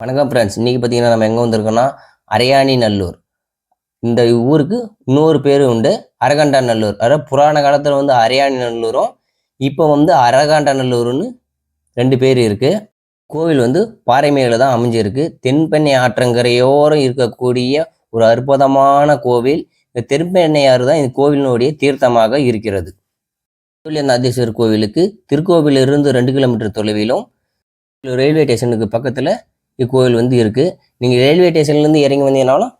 வணக்கம் ஃப்ரெண்ட்ஸ் இன்றைக்கி பார்த்தீங்கன்னா நம்ம எங்கே வந்திருக்கோம்னா அரையாணி நல்லூர். இந்த ஊருக்கு இன்னொரு பேர் உண்டு அரகண்டா நல்லூர். அதாவது புராண காலத்தில் வந்து அரையாணி நல்லூரும் இப்போ வந்து அரகாண்டா நல்லூர்னு ரெண்டு பேர் இருக்குது கோவில் வந்து பாறை மேலே தான் அமைஞ்சிருக்கு. தென்பெண்ணை ஆற்றங்கரையோரம் இருக்கக்கூடிய ஒரு அற்புதமான கோவில். இந்த தென்பெண்ணையாறு தான் இந்த கோவிலினுடைய தீர்த்தமாக இருக்கிறது. நாதீஸ்வரர் கோவிலுக்கு திருக்கோவிலிருந்து ரெண்டு கிலோமீட்டர் தொலைவிலும் ரயில்வே ஸ்டேஷனுக்கு பக்கத்தில் இக்கோவில் வந்து இருக்குது நீங்கள் ரயில்வே ஸ்டேஷன்லேருந்து இறங்கி வந்தீங்கனாலும்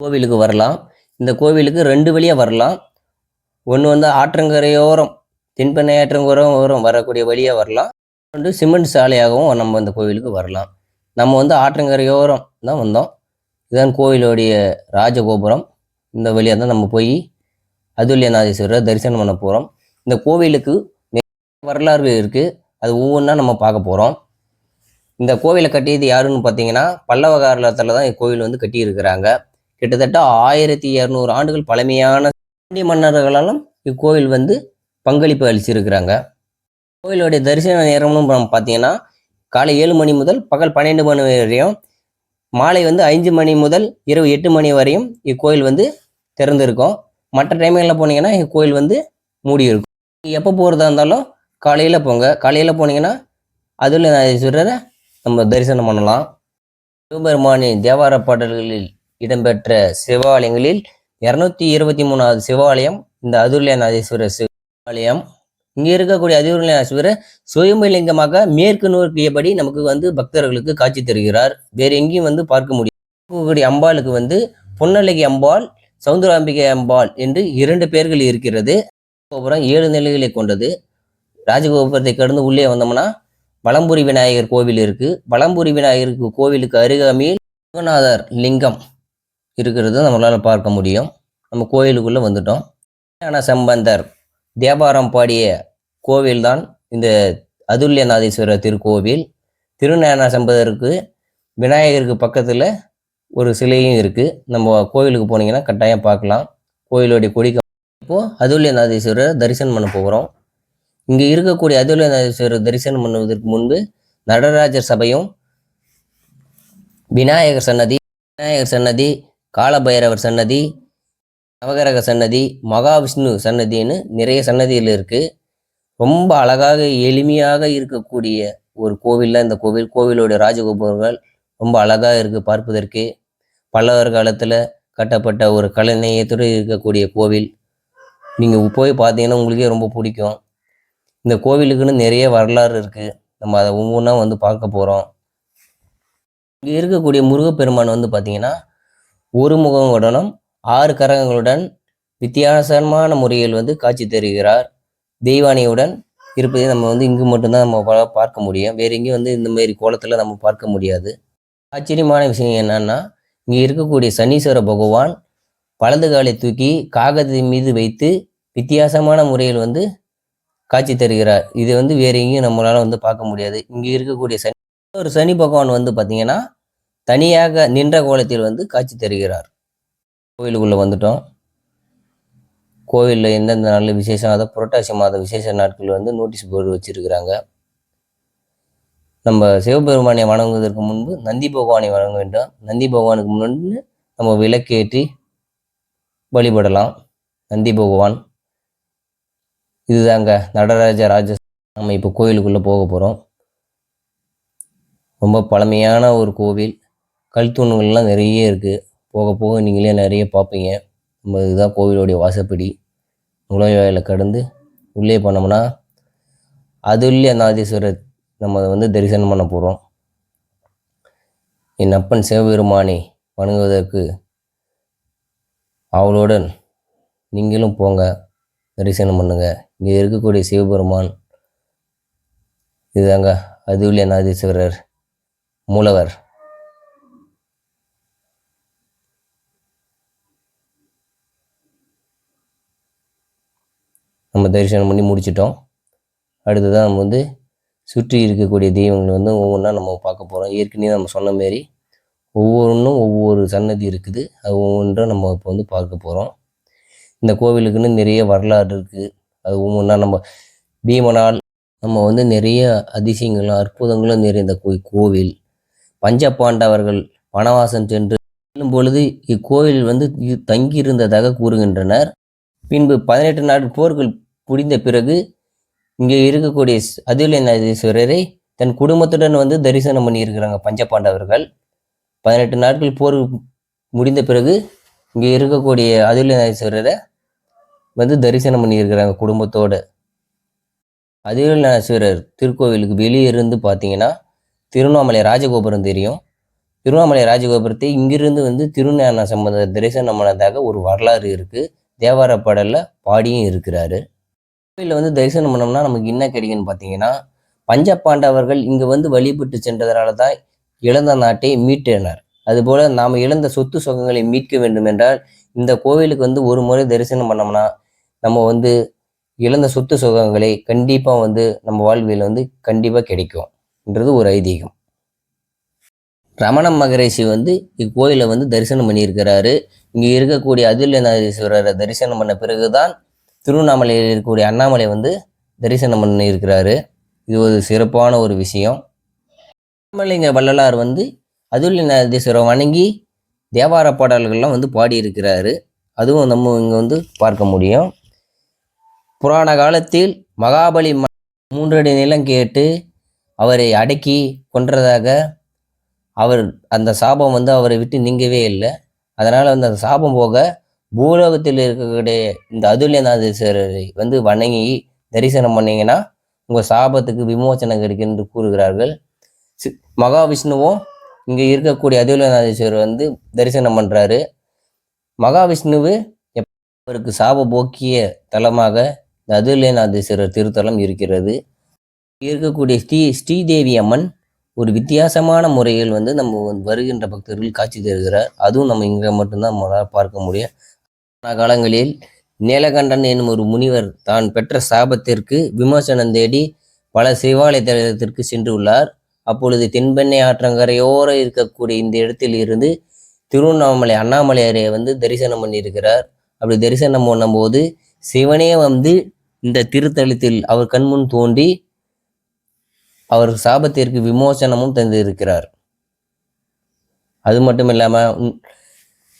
கோவிலுக்கு வரலாம். இந்த கோவிலுக்கு ரெண்டு வழியாக வரலாம். ஒன்று வந்து ஆற்றங்கரையோரம் தென்பெண்ணை ஆற்றங்கரையோரம் வரக்கூடிய வழியாக வரலாம். வந்து சிமெண்ட் சாலையாகவும் நம்ம இந்த கோவிலுக்கு வரலாம். நம்ம வந்து ஆற்றங்கரையோரம் தான் வந்தோம். இதுதான் கோவிலுடைய ராஜகோபுரம். இந்த வழியாக தான் நம்ம போய் அதுல்யநாதீஸ்வரரை தரிசனம் பண்ண போகிறோம் இந்த கோவிலுக்கு வரலாறு இருக்குது அது ஒவ்வொன்றா நம்ம பார்க்க போகிறோம் இந்த கோவிலை கட்டியது யாருன்னு பார்த்தீங்கன்னா பல்லவ காலத்தில் தான் இக்கோவில் வந்து கட்டியிருக்கிறாங்க. கிட்டத்தட்ட ஆயிரத்தி இரநூறு ஆண்டுகள் பழமையான பாண்டிய மன்னர்களாலும் இக்கோவில் வந்து பங்களிப்பு அளிச்சிருக்கிறாங்க. கோவிலுடைய தரிசன நேரம்னு பார்த்தீங்கன்னா காலை ஏழு மணி முதல் பகல் பன்னெண்டு மணி வரையும் மாலை வந்து அஞ்சு மணி முதல் இரவு எட்டு மணி வரையும் இக்கோயில் வந்து திறந்திருக்கும். மற்ற டைம்களில் போனீங்கன்னா இக்கோயில் வந்து மூடி இருக்கும் எப்போ போகிறதா இருந்தாலும் காலையில் போங்க. காலையில் போனீங்கன்னா அதில் சொல்கிற நம்ம தரிசனம் பண்ணலாம். சிவபெருமானின் தேவார பாடல்களில் இடம்பெற்ற சிவாலயங்களில் இரநூத்தி இருபத்தி மூணாவது சிவாலயம் இந்த அதிர்லநாதீஸ்வரர் சிவாலயம். இங்கே இருக்கக்கூடிய அதிர்லநாதீஸ்வரர் சுயம்பலிங்கமாக மேற்கு நோக்கியபடி நமக்கு வந்து பக்தர்களுக்கு காட்சி தருகிறார். வேறு எங்கேயும் வந்து பார்க்க முடியும் அம்பாளுக்கு வந்து பொன்னழகி அம்பாள் சவுந்தராம்பிகை அம்பாள் என்று இரண்டு பேர்கள் இருக்கிறது. கோபுரம் ஏழு நிலைகளை கொண்டது. ராஜகோபுரத்தை கடந்து உள்ளே வந்தோம்னா பழம்புரி விநாயகர் கோவில் இருக்குது பழம்புரி விநாயகருக்கு கோவிலுக்கு அருகாமையில் முருகநாதர் லிங்கம் இருக்கிறது நம்மளால் பார்க்க முடியும். நம்ம கோவிலுக்குள்ளே வந்துட்டோம். ஞான சம்பந்தர் தேவாரம் பாடிய கோவில்தான் இந்த அதுல்யநாதீஸ்வரர் திருக்கோவில். திருஞான சம்பந்தருக்கு விநாயகருக்கு பக்கத்தில் ஒரு சிலையும் இருக்குது நம்ம கோவிலுக்கு போனீங்கன்னா கட்டாயம் பார்க்கலாம். கோயிலுடைய கொடிக்க இப்போது அதுல்யநாதீஸ்வரர் தரிசனம் பண்ண போகிறோம் இங்கே இருக்கக்கூடிய அதுலநாதீஸ்வரர் தரிசனம் பண்ணுவதற்கு முன்பு நடராஜர் சபையும் விநாயகர் சன்னதி விநாயகர் சன்னதி காலபைரவர் சன்னதி நவகரக சன்னதி மகாவிஷ்ணு சன்னதின்னு நிறைய சன்னதிகள் இருக்குது ரொம்ப அழகாக எளிமையாக இருக்கக்கூடிய ஒரு கோவிலில் இந்த கோவில் கோவிலோட ராஜகோபுரங்கள் ரொம்ப அழகாக இருக்குது பார்ப்பதற்கு. பல்லவர் காலத்தில் கட்டப்பட்ட ஒரு கலைநயத்தோடு இருக்கக்கூடிய கோவில். நீங்கள் போய் பார்த்தீங்கன்னா உங்களுக்கே ரொம்ப பிடிக்கும். இந்த கோவிலுக்குன்னு நிறைய வரலாறு இருக்குது நம்ம அதை ஒவ்வொன்றா வந்து பார்க்க போகிறோம் இங்கே இருக்கக்கூடிய முருகப்பெருமான் வந்து பார்த்தீங்கன்னா ஒரு முகங்களுடனும் ஆறு கரங்களுடன் வித்தியாசமான முறையில் வந்து காட்சி தருகிறார். தெய்வானியுடன் இருப்பதை நம்ம வந்து இங்கு மட்டும்தான் நம்ம பார்க்க முடியும். வேற எங்கேயும் வந்து இந்த மாதிரி கோலத்தில் நம்ம பார்க்க முடியாது. ஆச்சரியமான விஷயம் என்னன்னா இங்கே இருக்கக்கூடிய சனீஸ்வர பகவான் வலது காலை தூக்கி காகத்தின் மீது வைத்து வித்தியாசமான முறையில் வந்து காட்சி தருகிறார் இது வந்து வேற எங்கேயும் நம்மளால வந்து பார்க்க முடியாது. இங்கே இருக்கக்கூடிய சனி ஒரு சனி பகவான் வந்து பார்த்தீங்கன்னா தனியாக நின்ற கோலத்தில் வந்து காட்சி தருகிறார். கோயிலுக்குள்ளே வந்துட்டோம். கோவிலில் எந்தெந்த நாளில் விசேஷம் அதை புரட்டாசி மாத விசேஷ நாட்கள் வந்து நோட்டீஸ் போர்டு வச்சுருக்கிறாங்க. நம்ம சிவபெருமானை வணங்குவதற்கு முன்பு நந்தி பகவானை வணங்க வேண்டும். நந்தி பகவானுக்கு முன்பு நம்ம விளக்கேற்றி வழிபடலாம். நந்தி பகவான். இதுதாங்க நடராஜ ராஜ நம்ம இப்போ கோயிலுக்குள்ளே போக போகிறோம் ரொம்ப பழமையான ஒரு கோவில். கல் தூண்கள்லாம் நிறைய இருக்குது போக போக நீங்களே நிறைய பார்ப்பீங்க நம்ம இதுதான் கோவிலுடைய வாசப்படி. நுழைவாயில கடந்து உள்ளே போனோம்னா அதுல்ய நாதீஸ்வரர் நம்ம வந்து தரிசனம் பண்ண போகிறோம் என் அப்பன் சிவபெருமானை வணங்குவதற்கு அவளுடன் நீங்களும் போங்க தரிசனம் பண்ணுங்கள் இங்கே இருக்கக்கூடிய சிவபெருமான் இதுதாங்க அதுல்ய நாதீஸ்வரர் மூலவர். நம்ம தரிசனம் பண்ணி முடிச்சிட்டோம். அடுத்ததான் நம்ம வந்து சுற்றி இருக்கக்கூடிய தெய்வங்களை வந்து ஒவ்வொன்றா நம்ம பார்க்க போகிறோம் ஏற்கனவே நம்ம சொன்ன மாரி ஒவ்வொன்றும் ஒவ்வொரு சன்னதி இருக்குது. அது ஒவ்வொன்றும் நம்ம இப்போ வந்து பார்க்க போகிறோம் இந்த கோவிலுக்குன்னு நிறைய வரலாறு இருக்குது அது ஒவ்வொன்றா நம்ம பீமனால் நம்ம வந்து நிறைய அதிசயங்களும் அற்புதங்களும் நிறைந்த கோவில். பஞ்ச பாண்டவர்கள் வனவாசம் சென்று செல்லும் பொழுது இக்கோவில் வந்து தங்கியிருந்ததாக கூறுகின்றனர். பின்பு பதினெட்டு நாட்கள் போர்கள் முடிந்த பிறகு இங்கே இருக்கக்கூடிய ஸ்- தன் குடும்பத்துடன் வந்து தரிசனம் பண்ணியிருக்கிறாங்க பஞ்சபாண்டவர்கள். பதினெட்டு நாட்கள் போர் முடிந்த பிறகு இங்கே இருக்கக்கூடிய அதுல்யநாதீஸ்வரரை வந்து தரிசனம் பண்ணியிருக்கிறாங்க குடும்பத்தோடு. அதுல்யநாதீஸ்வரர் திருக்கோவிலுக்கு வெளியே இருந்து பார்த்தீங்கன்னா திருவண்ணாமலை ராஜகோபுரம் தெரியும். திருவண்ணாமலை ராஜகோபுரத்தை இங்கிருந்து வந்து திருஞான சம்பந்த தரிசனம் பண்ணதாக ஒரு வரலாறு இருக்குது தேவார பாடலில் பாடியும் இருக்கிறாரு. கோயிலில் வந்து தரிசனம் பண்ணோம்னா நமக்கு என்ன கிடைக்குன்னு பார்த்தீங்கன்னா பஞ்சபாண்டவர்கள் இங்கே வந்து வழிபட்டு சென்றதனால தான் இழந்த நாட்டை மீட்டனர். அதுபோல் நாம் இழந்த சொத்து சுகங்களை மீட்க வேண்டும் என்றால் இந்த கோவிலுக்கு வந்து ஒரு முறை தரிசனம் பண்ணோம்னா நம்ம வந்து இழந்த சொத்து சுகங்களை கண்டிப்பாக வந்து நம்ம வாழ்வியல் வந்து கண்டிப்பாக கிடைக்கும்ன்றது ஒரு ஐதீகம். ரமண மகரிஷி வந்து இக்கோயிலை வந்து தரிசனம் பண்ணியிருக்கிறாரு. இங்கே இருக்கக்கூடிய அதுலநாதீஸ்வரரை தரிசனம் பண்ண பிறகுதான் திருவண்ணாமலையில் இருக்கக்கூடிய அண்ணாமலை வந்து தரிசனம் பண்ணியிருக்கிறாரு. இது ஒரு சிறப்பான ஒரு விஷயம். அண்ணாமலைங்க வள்ளலார் வந்து அதுல்யநாதீஸ்வரரை வணங்கி தேவார பாடல்கள்லாம் வந்து பாடியிருக்கிறாரு. அதுவும் நம்ம இங்கே வந்து பார்க்க முடியும். புராண காலத்தில் மகாபலி ம- மூன்றடி நிலம் கேட்டு அவரை அடக்கி கொன்றதாக அவர் அந்த சாபம் வந்து அவரை விட்டு நீங்கவே இல்லை. அதனால் வந்து அந்த சாபம் போக பூலோகத்தில் இருக்கக்கூடிய இந்த அதுல்யநாதீஸ்வரரை வந்து வணங்கி தரிசனம் பண்ணிங்கன்னா உங்கள் சாபத்துக்கு விமோசனம் கிடைக்கும் என்று கூறுகிறார்கள். சி- மகாவிஷ்ணுவும் இங்கே இருக்கக்கூடிய அதிவலநாதீஸ்வரர் வந்து தரிசனம் பண்ணுறாரு மகாவிஷ்ணுவு அவருக்கு சாப போக்கிய தலமாக இந்த அதுல்யநாதீஸ்வரர் திருத்தலம் இருக்கிறது. இருக்கக்கூடிய ஸ்ரீ ஸ்ரீதேவி அம்மன் ஒரு வித்தியாசமான முறையில் வந்து நம்ம வந்து வருகின்ற பக்தர்கள் காட்சி தருகிறார். அதுவும் நம்ம இங்கே மட்டும்தான் நம்மளால் பார்க்க முடியும். காலங்களில் நீலகண்டன் என்னும் ஒரு முனிவர் தான் பெற்ற சாபத்திற்கு விமோசனம் தேடி பல சிவாலய தலத்திற்கு சென்றுள்ளார் அப்பொழுது தென்பெண்ணை ஆற்றங்கரையோர இருக்கக்கூடிய இந்த இடத்தில் இருந்து திருவண்ணாமலை அண்ணாமலையாரை வந்து தரிசனம் பண்ணியிருக்கிறார். அப்படி தரிசனம் பண்ணும்போது சிவனே வந்து இந்த திருத்தலத்தில் அவர் கண்முன் தோண்டி அவர் சாபத்திற்கு விமோசனமும் தந்திருக்கிறார். அது மட்டும் இல்லாமல்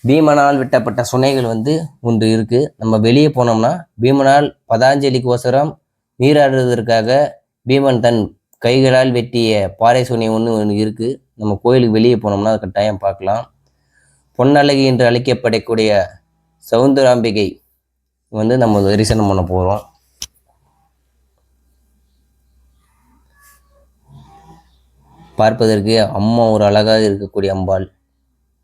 பீமனால் வெட்டப்பட்ட சுனைகள் வந்து ஒன்று இருக்குது நம்ம வெளியே போனோம்னா பீமனால் பதாஞ்சலிக்கு ஓசரம் நீராடுவதற்காக பீமன் தன் கைகளால் வெட்டிய பாறை சுனை ஒன்று ஒன்று இருக்குது நம்ம கோயிலுக்கு வெளியே போனோம்னா அது கட்டாயம் பார்க்கலாம். பொன்னழகி என்று அழைக்கப்படக்கூடிய சவுந்தராம்பிகை வந்து நம்ம தரிசனம் பண்ண போகிறோம் பார்ப்பதற்கு அம்மா ஒரு அழகாக இருக்கக்கூடிய அம்பாள்.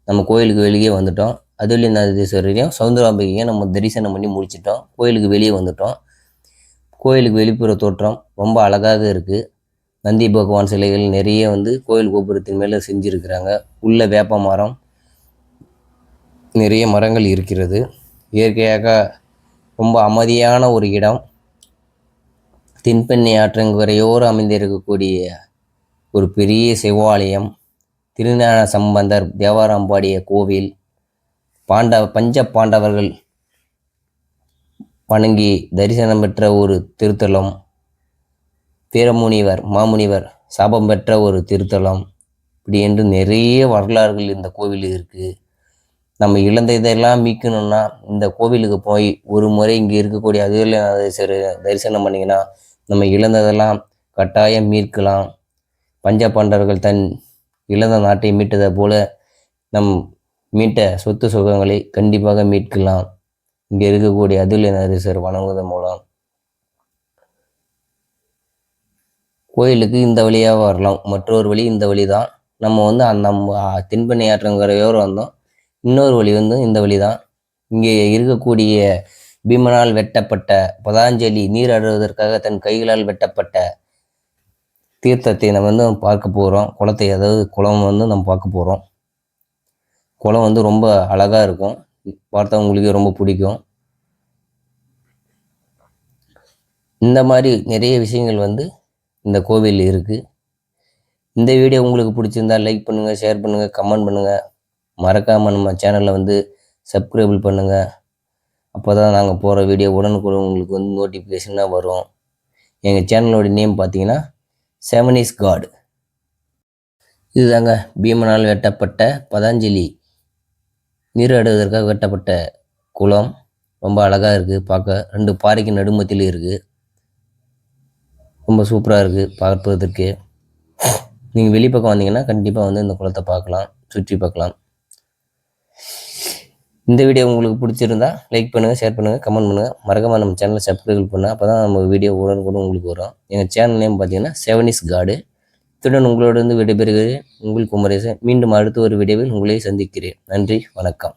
நம்ம கோயிலுக்கு வெளியே வந்துட்டோம். அதுல்யநாதீஸ்வரரையும் சவுந்தராம்பிகையும் நம்ம தரிசனம் பண்ணி முடிச்சிட்டோம். கோயிலுக்கு வெளியே வந்துட்டோம். கோயிலுக்கு வெளிப்புற தோற்றம் ரொம்ப அழகாக இருக்குது நந்தி பகவான் சிலைகள் நிறைய வந்து கோயில் கோபுரத்தின் மேலே செஞ்சுருக்கிறாங்க. உள்ள வேப்ப மரம் நிறைய மரங்கள் இருக்கிறது. இயற்கையாக ரொம்ப அமைதியான ஒரு இடம். தென்பெண்ணை ஆற்றங்கரையோடு அமைந்திருக்கக்கூடிய ஒரு பெரிய சிவாலயம் திருஞான சம்பந்தர் தேவாரம் பாடிய கோவில். பாண்டவ பஞ்ச பாண்டவர்கள் வணங்கி தரிசனம் பெற்ற ஒரு திருத்தலம். வீரமுனிவர் மாமுனிவர் சாபம் பெற்ற ஒரு திருத்தலம். இப்படி என்று நிறைய வரலாறுகள் இந்த கோவில் இருக்குது நம்ம இழந்த இதெல்லாம் மீட்கணும்னா இந்த கோவிலுக்கு போய் ஒரு முறை இங்கே இருக்கக்கூடிய அதுல்யநாதேஸ்வரர் தரிசனம் பண்ணிங்கன்னா நம்ம இழந்ததெல்லாம் கட்டாயம் மீட்கலாம். பஞ்ச பாண்டவர்கள் தன் இழந்த நாட்டை மீட்டதை போல நம் மீட்ட சொத்து சுகங்களை கண்டிப்பாக மீட்கலாம். இங்கே இருக்கக்கூடிய அதுல்ய நரேசர் வணங்குவதன் மூலம். கோயிலுக்கு இந்த வழியாக வரலாம். மற்றொரு வழி இந்த வழி தான் நம்ம வந்து அந்த நம்ம தென்பெண்ணை ஆற்றங்கரையோர் வந்தோம். இன்னொரு வழி வந்து இந்த வழி தான் இங்கே இருக்கக்கூடிய பீமனால் வெட்டப்பட்ட பதாஞ்சலி நீர் அருவதற்காக தன் கைகளால் வெட்டப்பட்ட தீர்த்தத்தை நம்ம வந்து பார்க்க போகிறோம் குளத்தை அதாவது குளம் வந்து நம்ம பார்க்க போகிறோம் குளம் வந்து ரொம்ப அழகாக இருக்கும். பார்த்தவங்களுக்கு ரொம்ப பிடிக்கும். இந்த மாதிரி நிறைய விஷயங்கள் வந்து இந்த கோவில் இருக்குது இந்த வீடியோ உங்களுக்கு பிடிச்சிருந்தா லைக் பண்ணுங்கள் ஷேர் பண்ணுங்கள் கமெண்ட் பண்ணுங்கள் மறக்காமல் நம்ம சேனலில் வந்து சப்ஸ்கிரைபிள் பண்ணுங்கள் அப்போ தான் நாங்கள் போகிற வீடியோ உடனுக்குடன் உங்களுக்கு வந்து நோட்டிஃபிகேஷனாக வரும். எங்கள் சேனலோட நேம் பார்த்தீங்கன்னா செவன் இஸ் காட் இதுதாங்க பீமனால் வெட்டப்பட்ட பதஞ்சலி. நீராடுவதற்காக வெட்டப்பட்ட குளம். ரொம்ப அழகாக இருக்குது பார்க்க ரெண்டு பாறைக்கு நடுமத்தியில் இருக்குது ரொம்ப சூப்பராக இருக்குது பார்ப்பதற்கு. நீங்கள் வெளிப்பக்கம் வந்தீங்கன்னா கண்டிப்பாக வந்து இந்த குளத்தை பார்க்கலாம் சுற்றி பார்க்கலாம். இந்த வீடியோ உங்களுக்கு பிடிச்சிருந்தா லைக் பண்ணுங்கள் ஷேர் பண்ணுங்கள் கமெண்ட் பண்ணுங்கள் மறக்காமல் நம்ம சேனலை சப்ஸ்கிரைப் பண்ணால் அப்போ தான் நம்ம வீடியோ உடனுக்குடன் உங்களுக்கு வரும். எங்கள் சேனல் நேம் பார்த்தீங்கன்னா செவனிஸ் காடு இத்துடன் உங்களோட இருந்து விடைபெறுகிறேன். உங்கள் குமரேசன். மீண்டும் அடுத்த ஒரு வீடியோவில் உங்களை சந்திக்கிறேன். நன்றி வணக்கம்.